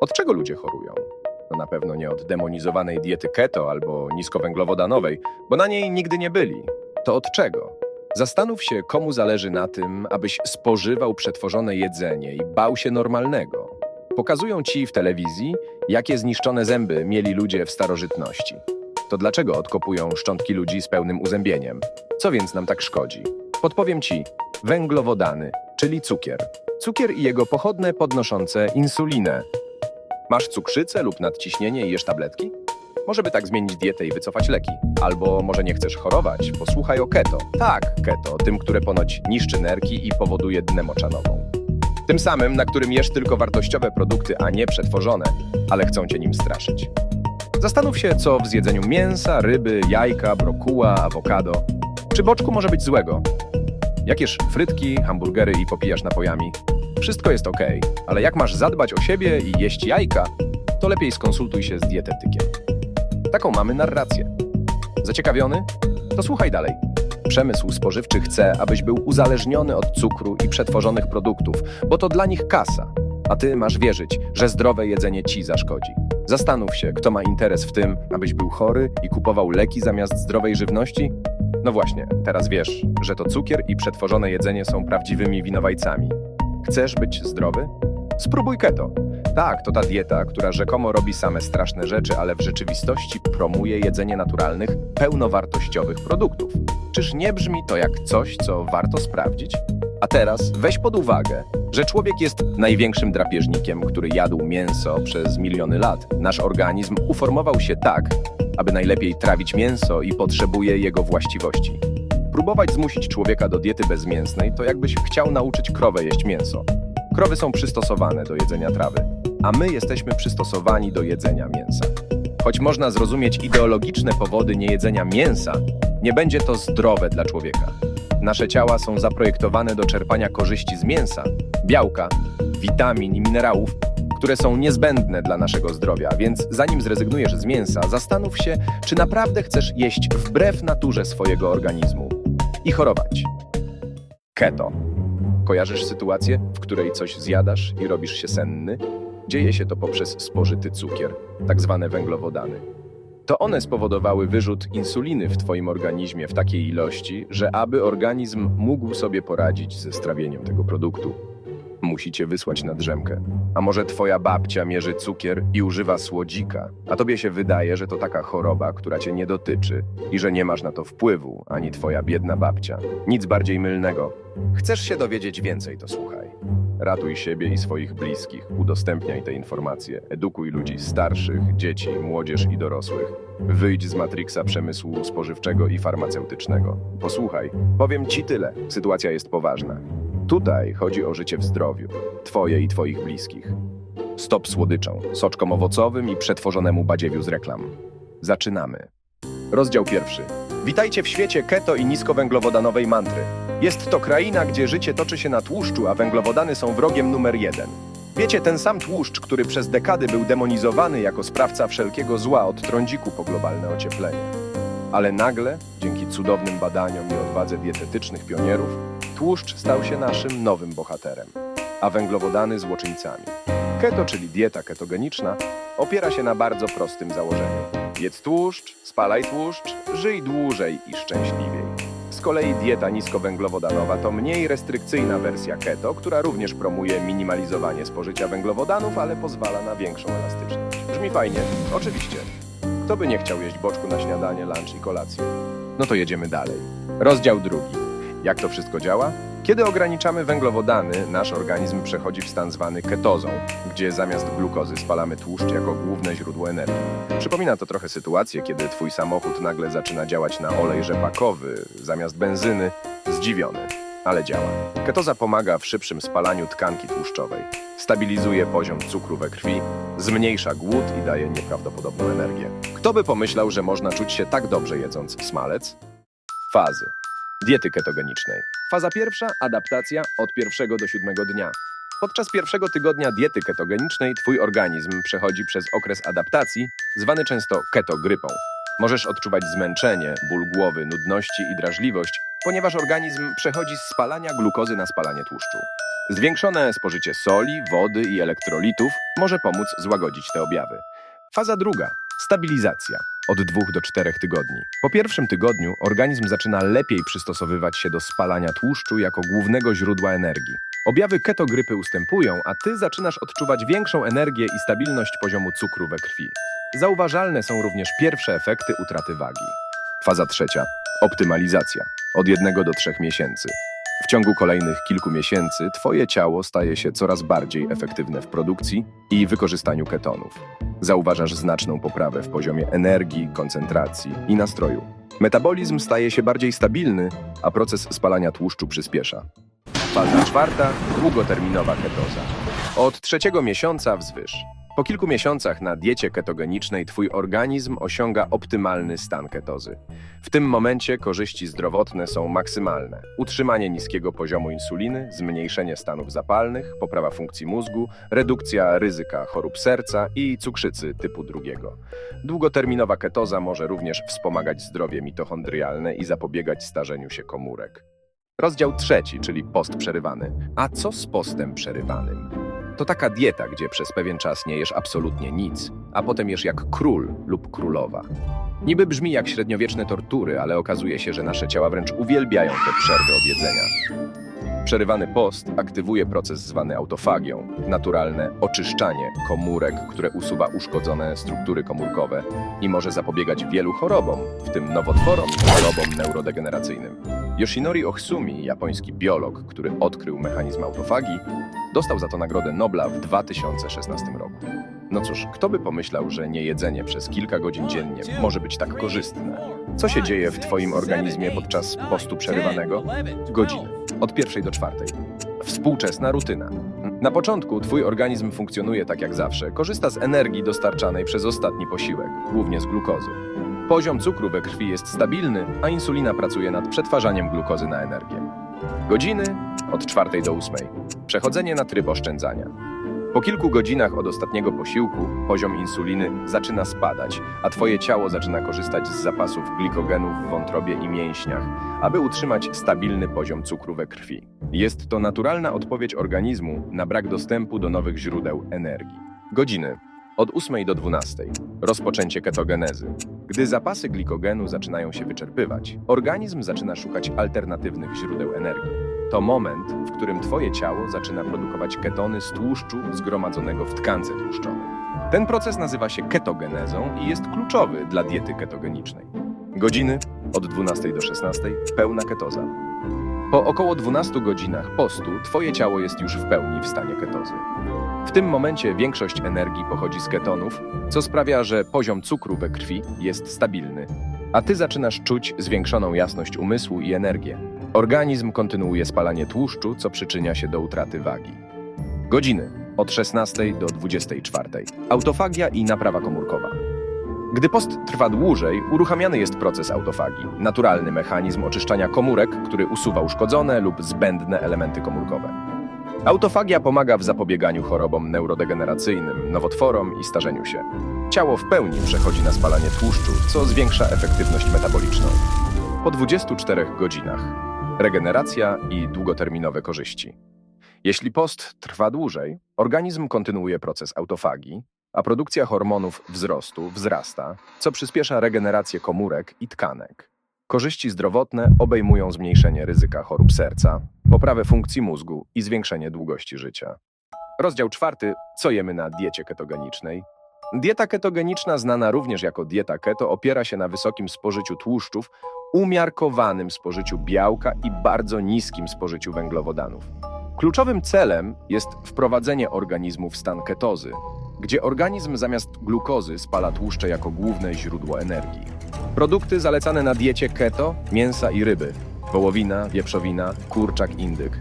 Od czego ludzie chorują? No na pewno nie od demonizowanej diety keto albo niskowęglowodanowej, bo na niej nigdy nie byli. To od czego? Zastanów się, komu zależy na tym, abyś spożywał przetworzone jedzenie i bał się normalnego. Pokazują ci w telewizji, jakie zniszczone zęby mieli ludzie w starożytności. To dlaczego odkopują szczątki ludzi z pełnym uzębieniem? Co więc nam tak szkodzi? Podpowiem ci, węglowodany, czyli cukier. Cukier i jego pochodne podnoszące insulinę. Masz cukrzycę lub nadciśnienie i jesz tabletki? Może by tak zmienić dietę i wycofać leki. Albo może nie chcesz chorować, posłuchaj o keto. Tak, keto, tym, które ponoć niszczy nerki i powoduje dnę moczanową. Tym samym, na którym jesz tylko wartościowe produkty, a nie przetworzone, ale chcą cię nim straszyć. Zastanów się, co w zjedzeniu mięsa, ryby, jajka, brokuła, awokado. Czy boczku może być złego? Jak jesz frytki, hamburgery i popijasz napojami? Wszystko jest ok, ale jak masz zadbać o siebie i jeść jajka, to lepiej skonsultuj się z dietetykiem. Taką mamy narrację. Zaciekawiony? To słuchaj dalej. Przemysł spożywczy chce, abyś był uzależniony od cukru i przetworzonych produktów, bo to dla nich kasa. A ty masz wierzyć, że zdrowe jedzenie ci zaszkodzi. Zastanów się, kto ma interes w tym, abyś był chory i kupował leki zamiast zdrowej żywności? No właśnie, teraz wiesz, że to cukier i przetworzone jedzenie są prawdziwymi winowajcami. Chcesz być zdrowy? Spróbuj keto. Tak, to ta dieta, która rzekomo robi same straszne rzeczy, ale w rzeczywistości promuje jedzenie naturalnych, pełnowartościowych produktów. Czyż nie brzmi to jak coś, co warto sprawdzić? A teraz weź pod uwagę, że człowiek jest największym drapieżnikiem, który jadł mięso przez miliony lat. Nasz organizm uformował się tak, aby najlepiej trawić mięso i potrzebuje jego właściwości. Próbować zmusić człowieka do diety bezmięsnej to jakbyś chciał nauczyć krowę jeść mięso. Krowy są przystosowane do jedzenia trawy, a my jesteśmy przystosowani do jedzenia mięsa. Choć można zrozumieć ideologiczne powody niejedzenia mięsa, nie będzie to zdrowe dla człowieka. Nasze ciała są zaprojektowane do czerpania korzyści z mięsa, białka, witamin i minerałów, które są niezbędne dla naszego zdrowia, więc zanim zrezygnujesz z mięsa, zastanów się, czy naprawdę chcesz jeść wbrew naturze swojego organizmu i chorować. Keto. Kojarzysz sytuację, w której coś zjadasz i robisz się senny? Dzieje się to poprzez spożyty cukier, tak zwane węglowodany. To one spowodowały wyrzut insuliny w Twoim organizmie w takiej ilości, że aby organizm mógł sobie poradzić ze strawieniem tego produktu, musi cię wysłać na drzemkę. A może twoja babcia mierzy cukier i używa słodzika, a tobie się wydaje, że to taka choroba, która cię nie dotyczy i że nie masz na to wpływu, ani twoja biedna babcia. Nic bardziej mylnego. Chcesz się dowiedzieć więcej, to słuchaj. Ratuj siebie i swoich bliskich, udostępniaj te informacje, edukuj ludzi starszych, dzieci, młodzież i dorosłych. Wyjdź z matriksa przemysłu spożywczego i farmaceutycznego. Posłuchaj, powiem ci tyle. Sytuacja jest poważna. Tutaj chodzi o życie w zdrowiu, twoje i twoich bliskich. Stop słodyczą, soczkom owocowym i przetworzonemu badziewiu z reklam. Zaczynamy. Rozdział pierwszy. Witajcie w świecie keto i niskowęglowodanowej mantry. Jest to kraina, gdzie życie toczy się na tłuszczu, a węglowodany są wrogiem numer jeden. Wiecie, ten sam tłuszcz, który przez dekady był demonizowany jako sprawca wszelkiego zła od trądziku po globalne ocieplenie. Ale nagle, dzięki cudownym badaniom i odwadze dietetycznych pionierów, tłuszcz stał się naszym nowym bohaterem, a węglowodany złoczyńcami. Keto, czyli dieta ketogeniczna, opiera się na bardzo prostym założeniu. Jedz tłuszcz, spalaj tłuszcz, żyj dłużej i szczęśliwiej. Z kolei dieta niskowęglowodanowa to mniej restrykcyjna wersja keto, która również promuje minimalizowanie spożycia węglowodanów, ale pozwala na większą elastyczność. Brzmi fajnie? Oczywiście. Kto by nie chciał jeść boczku na śniadanie, lunch i kolację? No to jedziemy dalej. Rozdział drugi. Jak to wszystko działa? Kiedy ograniczamy węglowodany, nasz organizm przechodzi w stan zwany ketozą, gdzie zamiast glukozy spalamy tłuszcz jako główne źródło energii. Przypomina to trochę sytuację, kiedy twój samochód nagle zaczyna działać na olej rzepakowy zamiast benzyny. Zdziwiony, ale działa. Ketoza pomaga w szybszym spalaniu tkanki tłuszczowej, stabilizuje poziom cukru we krwi, zmniejsza głód i daje nieprawdopodobną energię. Kto by pomyślał, że można czuć się tak dobrze jedząc smalec? Fazy. Diety ketogenicznej. Faza pierwsza adaptacja od pierwszego do siódmego dnia. Podczas pierwszego tygodnia diety ketogenicznej twój organizm przechodzi przez okres adaptacji, zwany często ketogrypą. Możesz odczuwać zmęczenie, ból głowy, nudności i drażliwość, ponieważ organizm przechodzi z spalania glukozy na spalanie tłuszczu. Zwiększone spożycie soli, wody i elektrolitów może pomóc złagodzić te objawy. Faza druga stabilizacja od dwóch do czterech tygodni. Po pierwszym tygodniu organizm zaczyna lepiej przystosowywać się do spalania tłuszczu jako głównego źródła energii. Objawy ketogrypy ustępują, a ty zaczynasz odczuwać większą energię i stabilność poziomu cukru we krwi. Zauważalne są również pierwsze efekty utraty wagi. Faza trzecia optymalizacja od jednego do trzech miesięcy. W ciągu kolejnych kilku miesięcy Twoje ciało staje się coraz bardziej efektywne w produkcji i wykorzystaniu ketonów. Zauważasz znaczną poprawę w poziomie energii, koncentracji i nastroju. Metabolizm staje się bardziej stabilny, a proces spalania tłuszczu przyspiesza. Faza czwarta długoterminowa ketoza. Od trzeciego miesiąca wzwyż. Po kilku miesiącach na diecie ketogenicznej Twój organizm osiąga optymalny stan ketozy. W tym momencie korzyści zdrowotne są maksymalne. Utrzymanie niskiego poziomu insuliny, zmniejszenie stanów zapalnych, poprawa funkcji mózgu, redukcja ryzyka chorób serca i cukrzycy typu drugiego. Długoterminowa ketoza może również wspomagać zdrowie mitochondrialne i zapobiegać starzeniu się komórek. Rozdział trzeci, czyli post przerywany. A co z postem przerywanym? To taka dieta, gdzie przez pewien czas nie jesz absolutnie nic, a potem jesz jak król lub królowa. Niby brzmi jak średniowieczne tortury, ale okazuje się, że nasze ciała wręcz uwielbiają te przerwy od jedzenia. Przerywany post aktywuje proces zwany autofagią, naturalne oczyszczanie komórek, które usuwa uszkodzone struktury komórkowe i może zapobiegać wielu chorobom, w tym nowotworom i chorobom neurodegeneracyjnym. Yoshinori Ohsumi, japoński biolog, który odkrył mechanizm autofagii, dostał za to Nagrodę Nobla w 2016 roku. No cóż, kto by pomyślał, że niejedzenie przez kilka godzin dziennie może być tak korzystne? Co się dzieje w Twoim organizmie podczas postu przerywanego? Godziny. Od pierwszej do czwartej. Współczesna rutyna. Na początku Twój organizm funkcjonuje tak jak zawsze. Korzysta z energii dostarczanej przez ostatni posiłek, głównie z glukozy. Poziom cukru we krwi jest stabilny, a insulina pracuje nad przetwarzaniem glukozy na energię. Godziny od czwartej do ósmej. Przechodzenie na tryb oszczędzania. Po kilku godzinach od ostatniego posiłku poziom insuliny zaczyna spadać, a Twoje ciało zaczyna korzystać z zapasów glikogenu w wątrobie i mięśniach, aby utrzymać stabilny poziom cukru we krwi. Jest to naturalna odpowiedź organizmu na brak dostępu do nowych źródeł energii. Godziny od 8 do 12. Rozpoczęcie ketogenezy. Gdy zapasy glikogenu zaczynają się wyczerpywać, organizm zaczyna szukać alternatywnych źródeł energii. To moment, w którym Twoje ciało zaczyna produkować ketony z tłuszczu zgromadzonego w tkance tłuszczowej. Ten proces nazywa się ketogenezą i jest kluczowy dla diety ketogenicznej. Godziny od 12 do 16 pełna ketoza. Po około 12 godzinach postu Twoje ciało jest już w pełni w stanie ketozy. W tym momencie większość energii pochodzi z ketonów, co sprawia, że poziom cukru we krwi jest stabilny, a ty zaczynasz czuć zwiększoną jasność umysłu i energię. Organizm kontynuuje spalanie tłuszczu, co przyczynia się do utraty wagi. Godziny od 16 do 24. Autofagia i naprawa komórkowa. Gdy post trwa dłużej, uruchamiany jest proces autofagii, naturalny mechanizm oczyszczania komórek, który usuwa uszkodzone lub zbędne elementy komórkowe. Autofagia pomaga w zapobieganiu chorobom neurodegeneracyjnym, nowotworom i starzeniu się. Ciało w pełni przechodzi na spalanie tłuszczu, co zwiększa efektywność metaboliczną. Po 24 godzinach regeneracja i długoterminowe korzyści. Jeśli post trwa dłużej, organizm kontynuuje proces autofagii, a produkcja hormonów wzrostu wzrasta, co przyspiesza regenerację komórek i tkanek. Korzyści zdrowotne obejmują zmniejszenie ryzyka chorób serca, poprawę funkcji mózgu i zwiększenie długości życia. Rozdział czwarty. Co jemy na diecie ketogenicznej? Dieta ketogeniczna, znana również jako dieta keto, opiera się na wysokim spożyciu tłuszczów, umiarkowanym spożyciu białka i bardzo niskim spożyciu węglowodanów. Kluczowym celem jest wprowadzenie organizmu w stan ketozy, gdzie organizm zamiast glukozy spala tłuszcze jako główne źródło energii. Produkty zalecane na diecie keto, mięsa i ryby, wołowina, wieprzowina, kurczak, indyk.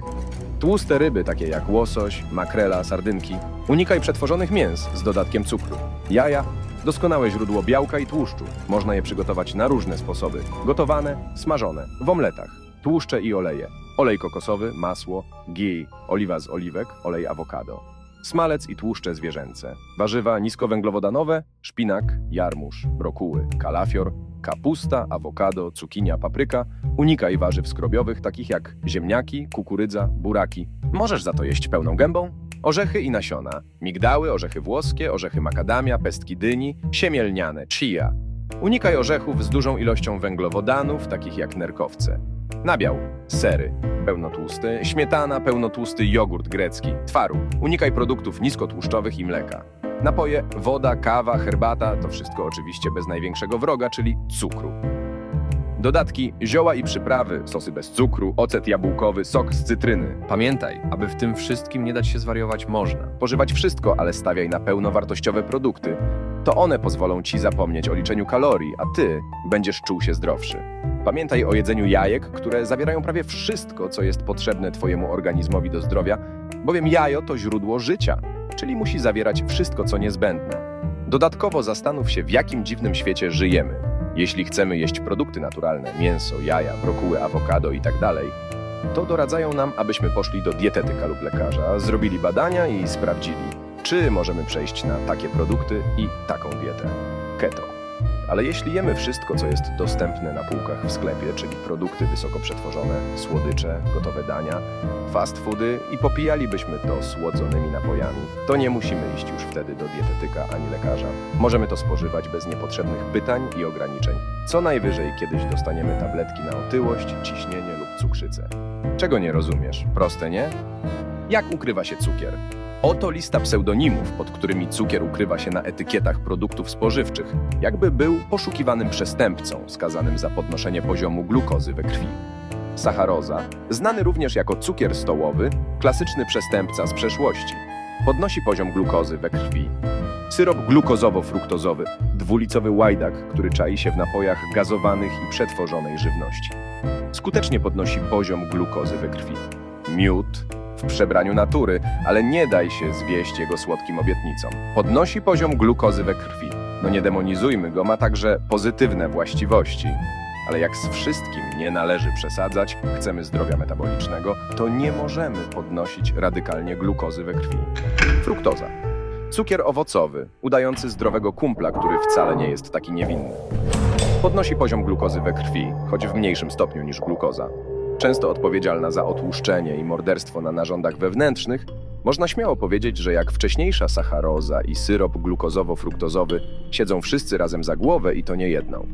Tłuste ryby takie jak łosoś, makrela, sardynki. Unikaj przetworzonych mięs z dodatkiem cukru. Jaja, doskonałe źródło białka i tłuszczu. Można je przygotować na różne sposoby. Gotowane, smażone, w omletach. Tłuszcze i oleje. Olej kokosowy, masło, ghee, oliwa z oliwek, olej awokado. smalec i tłuszcze zwierzęce, warzywa niskowęglowodanowe, szpinak, jarmuż, brokuły, kalafior, kapusta, awokado, cukinia, papryka. Unikaj warzyw skrobiowych, takich jak ziemniaki, kukurydza, buraki. Możesz za to jeść pełną gębą. Orzechy i nasiona, migdały, orzechy włoskie, orzechy makadamia, pestki dyni, siemielniane, chia. Unikaj orzechów z dużą ilością węglowodanów, takich jak nerkowce. Nabiał, sery, pełnotłusty, śmietana, pełnotłusty jogurt grecki, twaróg. Unikaj produktów niskotłuszczowych i mleka. Napoje, woda, kawa, herbata to wszystko oczywiście bez największego wroga, czyli cukru. Dodatki, zioła i przyprawy, sosy bez cukru, ocet jabłkowy, sok z cytryny. Pamiętaj, aby w tym wszystkim nie dać się zwariować można. Pożywać wszystko, ale stawiaj na pełnowartościowe produkty. To one pozwolą ci zapomnieć o liczeniu kalorii, a ty będziesz czuł się zdrowszy. Pamiętaj o jedzeniu jajek, które zawierają prawie wszystko, co jest potrzebne twojemu organizmowi do zdrowia, bowiem jajo to źródło życia, czyli musi zawierać wszystko, co niezbędne. Dodatkowo zastanów się, w jakim dziwnym świecie żyjemy. Jeśli chcemy jeść produkty naturalne, mięso, jaja, brokuły, awokado itd., to doradzają nam, abyśmy poszli do dietetyka lub lekarza, zrobili badania i sprawdzili, czy możemy przejść na takie produkty i taką dietę keto. Ale jeśli jemy wszystko, co jest dostępne na półkach w sklepie, czyli produkty wysoko przetworzone, słodycze, gotowe dania, fast foody i popijalibyśmy to słodzonymi napojami, to nie musimy iść już wtedy do dietetyka ani lekarza. Możemy to spożywać bez niepotrzebnych pytań i ograniczeń. Co najwyżej kiedyś dostaniemy tabletki na otyłość, ciśnienie lub cukrzycę. Czego nie rozumiesz? Proste, nie? Jak ukrywa się cukier? Oto lista pseudonimów, pod którymi cukier ukrywa się na etykietach produktów spożywczych, jakby był poszukiwanym przestępcą skazanym za podnoszenie poziomu glukozy we krwi. Sacharoza, znany również jako cukier stołowy, klasyczny przestępca z przeszłości. Podnosi poziom glukozy we krwi. Syrop glukozowo-fruktozowy, dwulicowy łajdak, który czai się w napojach gazowanych i przetworzonej żywności. Skutecznie podnosi poziom glukozy we krwi. Miód, w przebraniu natury, ale nie daj się zwieść jego słodkim obietnicom. Podnosi poziom glukozy we krwi. No nie demonizujmy go, ma także pozytywne właściwości. Ale jak z wszystkim nie należy przesadzać, chcemy zdrowia metabolicznego, to nie możemy podnosić radykalnie glukozy we krwi. Fruktoza. Cukier owocowy, udający zdrowego kumpla, który wcale nie jest taki niewinny. Podnosi poziom glukozy we krwi, choć w mniejszym stopniu niż glukoza. Często odpowiedzialna za otłuszczenie i morderstwo na narządach wewnętrznych, można śmiało powiedzieć, że jak wcześniejsza sacharoza i syrop glukozowo-fruktozowy siedzą wszyscy razem za głowę i to nie jedną.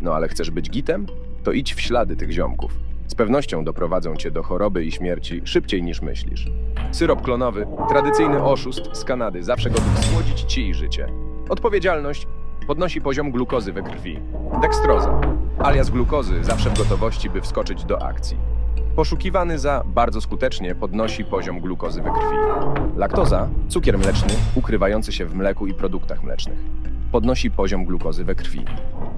No ale chcesz być gitem? To idź w ślady tych ziomków. Z pewnością doprowadzą cię do choroby i śmierci szybciej niż myślisz. Syrop klonowy, tradycyjny oszust z Kanady, zawsze gotów słodzić ci życie. Odpowiedzialność podnosi poziom glukozy we krwi. Dekstroza, alias glukozy, zawsze w gotowości, by wskoczyć do akcji. Poszukiwany za bardzo skutecznie podnosi poziom glukozy we krwi. Laktoza, cukier mleczny, ukrywający się w mleku i produktach mlecznych. Podnosi poziom glukozy we krwi.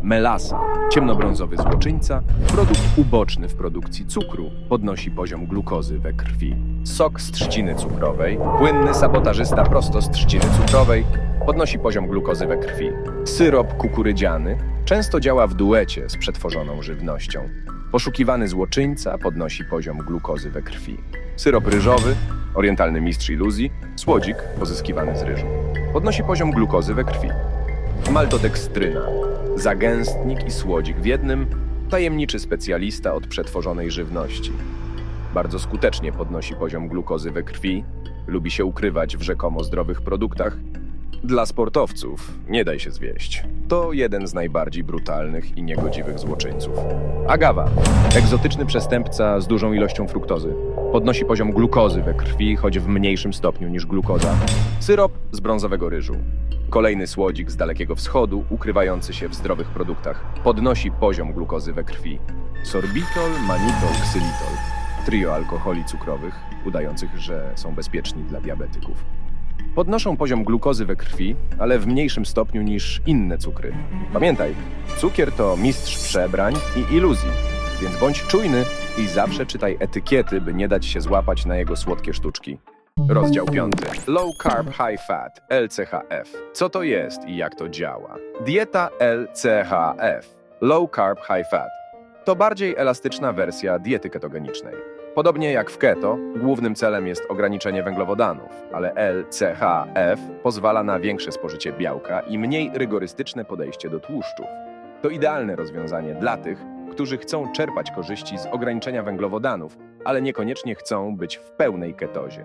Melasa, ciemnobrązowy złoczyńca, produkt uboczny w produkcji cukru, podnosi poziom glukozy we krwi. Sok z trzciny cukrowej, płynny sabotażysta prosto z trzciny cukrowej, podnosi poziom glukozy we krwi. Syrop kukurydziany często działa w duecie z przetworzoną żywnością. Poszukiwany złoczyńca podnosi poziom glukozy we krwi. Syrop ryżowy, orientalny mistrz iluzji, słodzik pozyskiwany z ryżu. Podnosi poziom glukozy we krwi. Maltodekstryna, zagęstnik i słodzik w jednym, tajemniczy specjalista od przetworzonej żywności. Bardzo skutecznie podnosi poziom glukozy we krwi, lubi się ukrywać w rzekomo zdrowych produktach. Dla sportowców nie daj się zwieść. To jeden z najbardziej brutalnych i niegodziwych złoczyńców. Agawa, egzotyczny przestępca z dużą ilością fruktozy. Podnosi poziom glukozy we krwi, choć w mniejszym stopniu niż glukoza. Syrop z brązowego ryżu. Kolejny słodzik z Dalekiego Wschodu, ukrywający się w zdrowych produktach. Podnosi poziom glukozy we krwi. Sorbitol, manitol, ksylitol. Trio alkoholi cukrowych, udających, że są bezpieczni dla diabetyków. Podnoszą poziom glukozy we krwi, ale w mniejszym stopniu niż inne cukry. Pamiętaj, cukier to mistrz przebrań i iluzji, więc bądź czujny i zawsze czytaj etykiety, by nie dać się złapać na jego słodkie sztuczki. Rozdział 5. Low Carb High Fat LCHF. Co to jest i jak to działa? Dieta LCHF Low Carb High Fat to bardziej elastyczna wersja diety ketogenicznej. Podobnie jak w keto, głównym celem jest ograniczenie węglowodanów, ale LCHF pozwala na większe spożycie białka i mniej rygorystyczne podejście do tłuszczów. To idealne rozwiązanie dla tych, którzy chcą czerpać korzyści z ograniczenia węglowodanów, ale niekoniecznie chcą być w pełnej ketozie.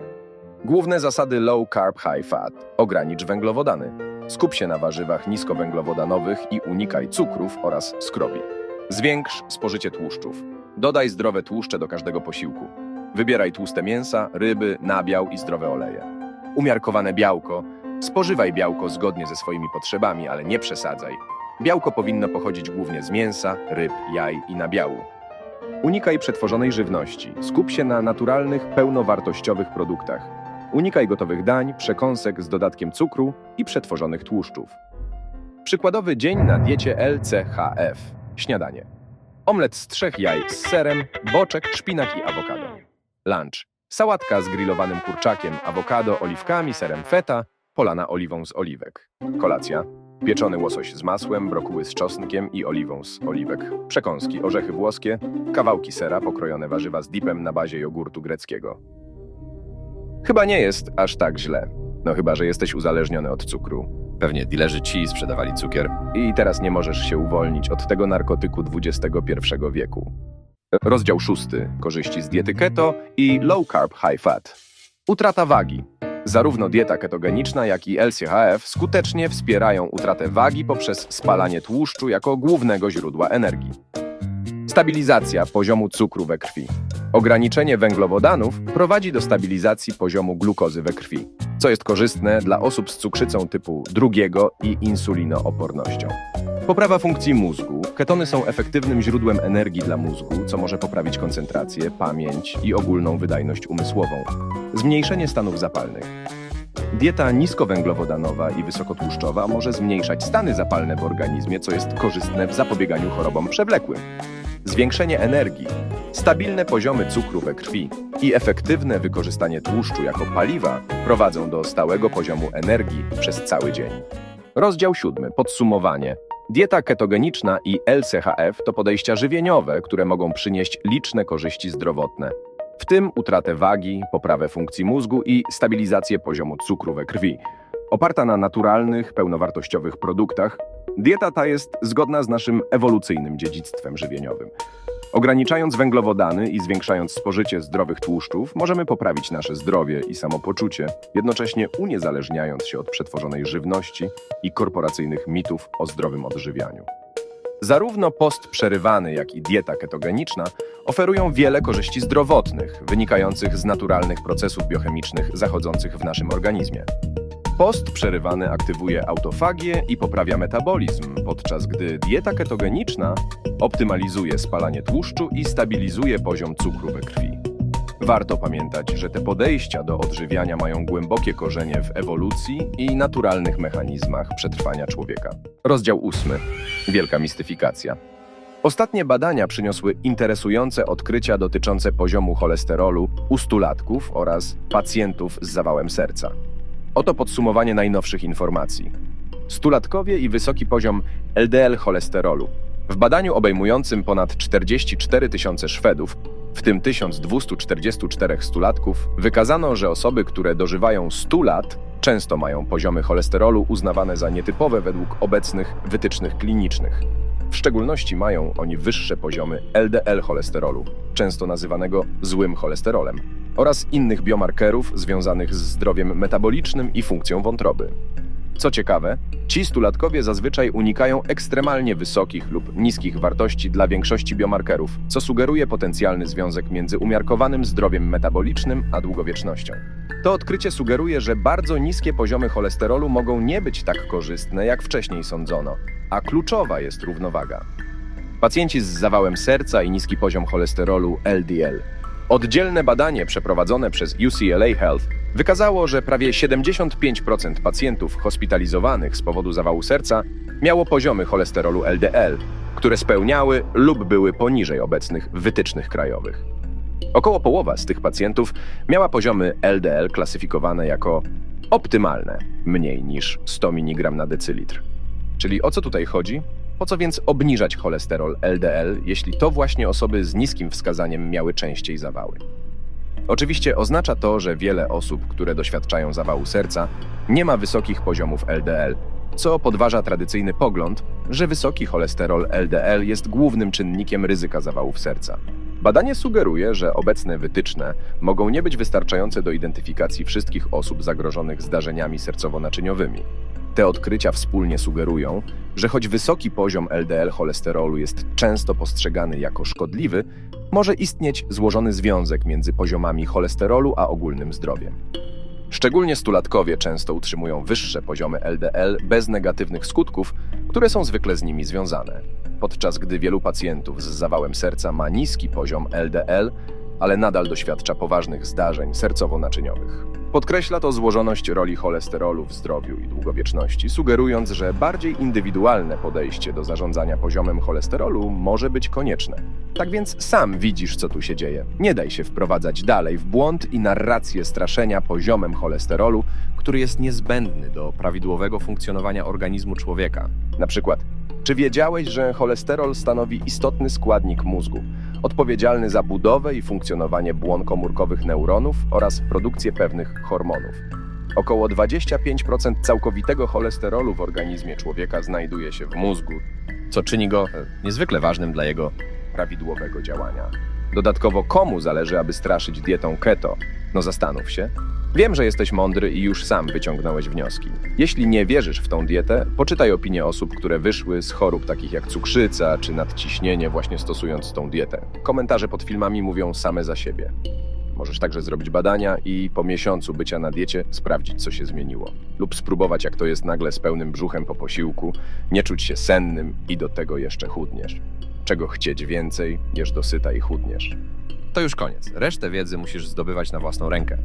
Główne zasady low carb high fat: ogranicz węglowodany, skup się na warzywach niskowęglowodanowych i unikaj cukrów oraz skrobi. Zwiększ spożycie tłuszczów. Dodaj zdrowe tłuszcze do każdego posiłku. Wybieraj tłuste mięsa, ryby, nabiał i zdrowe oleje. Umiarkowane białko. Spożywaj białko zgodnie ze swoimi potrzebami, ale nie przesadzaj. Białko powinno pochodzić głównie z mięsa, ryb, jaj i nabiału. Unikaj przetworzonej żywności. Skup się na naturalnych, pełnowartościowych produktach. Unikaj gotowych dań, przekąsek z dodatkiem cukru i przetworzonych tłuszczów. Przykładowy dzień na diecie LCHF. Śniadanie. Omlet z trzech jaj z serem, boczek, szpinak i awokado. Lunch. Sałatka z grillowanym kurczakiem, awokado, oliwkami, serem feta, polana oliwą z oliwek. Kolacja. Pieczony łosoś z masłem, brokuły z czosnkiem i oliwą z oliwek. Przekąski, orzechy włoskie, kawałki sera, pokrojone warzywa z dipem na bazie jogurtu greckiego. Chyba nie jest aż tak źle. No chyba, że jesteś uzależniony od cukru. Pewnie dilerzy ci sprzedawali cukier. I teraz nie możesz się uwolnić od tego narkotyku XXI wieku. Rozdział szósty. Korzyści z diety keto i low carb high fat. Utrata wagi. Zarówno dieta ketogeniczna, jak i LCHF skutecznie wspierają utratę wagi poprzez spalanie tłuszczu jako głównego źródła energii. Stabilizacja poziomu cukru we krwi. Ograniczenie węglowodanów prowadzi do stabilizacji poziomu glukozy we krwi, co jest korzystne dla osób z cukrzycą typu drugiego i insulinoopornością. Poprawa funkcji mózgu. Ketony są efektywnym źródłem energii dla mózgu, co może poprawić koncentrację, pamięć i ogólną wydajność umysłową. Zmniejszenie stanów zapalnych. Dieta niskowęglowodanowa i wysokotłuszczowa może zmniejszać stany zapalne w organizmie, co jest korzystne w zapobieganiu chorobom przewlekłym. Zwiększenie energii, stabilne poziomy cukru we krwi i efektywne wykorzystanie tłuszczu jako paliwa prowadzą do stałego poziomu energii przez cały dzień. Rozdział siódmy. Podsumowanie. Dieta ketogeniczna i LCHF to podejścia żywieniowe, które mogą przynieść liczne korzyści zdrowotne, w tym utratę wagi, poprawę funkcji mózgu i stabilizację poziomu cukru we krwi. Oparta na naturalnych, pełnowartościowych produktach, dieta ta jest zgodna z naszym ewolucyjnym dziedzictwem żywieniowym. Ograniczając węglowodany i zwiększając spożycie zdrowych tłuszczów, możemy poprawić nasze zdrowie i samopoczucie, jednocześnie uniezależniając się od przetworzonej żywności i korporacyjnych mitów o zdrowym odżywianiu. Zarówno post przerywany, jak i dieta ketogeniczna oferują wiele korzyści zdrowotnych, wynikających z naturalnych procesów biochemicznych zachodzących w naszym organizmie. Post przerywany aktywuje autofagię i poprawia metabolizm, podczas gdy dieta ketogeniczna optymalizuje spalanie tłuszczu i stabilizuje poziom cukru we krwi. Warto pamiętać, że te podejścia do odżywiania mają głębokie korzenie w ewolucji i naturalnych mechanizmach przetrwania człowieka. Rozdział 8. Wielka mistyfikacja. Ostatnie badania przyniosły interesujące odkrycia dotyczące poziomu cholesterolu u stulatków oraz pacjentów z zawałem serca. Oto podsumowanie najnowszych informacji. Stulatkowie i wysoki poziom LDL cholesterolu. W badaniu obejmującym ponad 44 tysiące Szwedów, w tym 1244 stulatków, wykazano, że osoby, które dożywają 100 lat, często mają poziomy cholesterolu uznawane za nietypowe według obecnych wytycznych klinicznych. W szczególności mają oni wyższe poziomy LDL cholesterolu, często nazywanego złym cholesterolem, oraz innych biomarkerów związanych z zdrowiem metabolicznym i funkcją wątroby. Co ciekawe, ci stulatkowie zazwyczaj unikają ekstremalnie wysokich lub niskich wartości dla większości biomarkerów, co sugeruje potencjalny związek między umiarkowanym zdrowiem metabolicznym a długowiecznością. To odkrycie sugeruje, że bardzo niskie poziomy cholesterolu mogą nie być tak korzystne, jak wcześniej sądzono, a kluczowa jest równowaga. Pacjenci z zawałem serca i niski poziom cholesterolu LDL. Oddzielne badanie przeprowadzone przez UCLA Health wykazało, że prawie 75% pacjentów hospitalizowanych z powodu zawału serca miało poziomy cholesterolu LDL, które spełniały lub były poniżej obecnych wytycznych krajowych. Około połowa z tych pacjentów miała poziomy LDL klasyfikowane jako optymalne, mniej niż 100 mg na decylitr. Czyli o co tutaj chodzi? Po co więc obniżać cholesterol LDL, jeśli to właśnie osoby z niskim wskazaniem miały częściej zawały? Oczywiście oznacza to, że wiele osób, które doświadczają zawału serca, nie ma wysokich poziomów LDL, co podważa tradycyjny pogląd, że wysoki cholesterol LDL jest głównym czynnikiem ryzyka zawałów serca. Badanie sugeruje, że obecne wytyczne mogą nie być wystarczające do identyfikacji wszystkich osób zagrożonych zdarzeniami sercowo-naczyniowymi. Te odkrycia wspólnie sugerują, że choć wysoki poziom LDL cholesterolu jest często postrzegany jako szkodliwy, może istnieć złożony związek między poziomami cholesterolu a ogólnym zdrowiem. Szczególnie stulatkowie często utrzymują wyższe poziomy LDL bez negatywnych skutków, które są zwykle z nimi związane, podczas gdy wielu pacjentów z zawałem serca ma niski poziom LDL, ale nadal doświadcza poważnych zdarzeń sercowo-naczyniowych. Podkreśla to złożoność roli cholesterolu w zdrowiu i długowieczności, sugerując, że bardziej indywidualne podejście do zarządzania poziomem cholesterolu może być konieczne. Tak więc sam widzisz, co tu się dzieje. Nie daj się wprowadzać dalej w błąd i narrację straszenia poziomem cholesterolu, który jest niezbędny do prawidłowego funkcjonowania organizmu człowieka. Na przykład, czy wiedziałeś, że cholesterol stanowi istotny składnik mózgu, odpowiedzialny za budowę i funkcjonowanie błon komórkowych neuronów oraz produkcję pewnych hormonów? Około 25% całkowitego cholesterolu w organizmie człowieka znajduje się w mózgu, Co czyni go e, niezwykle ważnym dla jego prawidłowego działania. Dodatkowo komu zależy, aby straszyć dietą keto? No zastanów się. Wiem, że jesteś mądry i już sam wyciągnąłeś wnioski. Jeśli nie wierzysz w tą dietę, poczytaj opinie osób, które wyszły z chorób takich jak cukrzyca czy nadciśnienie właśnie stosując tą dietę. Komentarze pod filmami mówią same za siebie. Możesz także zrobić badania i po miesiącu bycia na diecie sprawdzić, co się zmieniło. Lub spróbować, jak to jest nagle z pełnym brzuchem po posiłku, nie czuć się sennym i do tego jeszcze chudniesz. Czego chcieć więcej, jesz dosyta i chudniesz. To już koniec. Resztę wiedzy musisz zdobywać na własną rękę.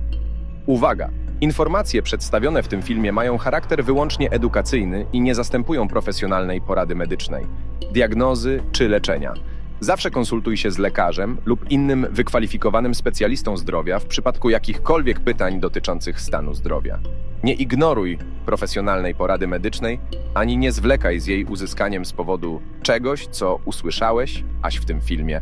Uwaga! Informacje przedstawione w tym filmie mają charakter wyłącznie edukacyjny i nie zastępują profesjonalnej porady medycznej, diagnozy czy leczenia. Zawsze konsultuj się z lekarzem lub innym wykwalifikowanym specjalistą zdrowia w przypadku jakichkolwiek pytań dotyczących stanu zdrowia. Nie ignoruj profesjonalnej porady medycznej, ani nie zwlekaj z jej uzyskaniem z powodu czegoś, co usłyszałeś, aś w tym filmie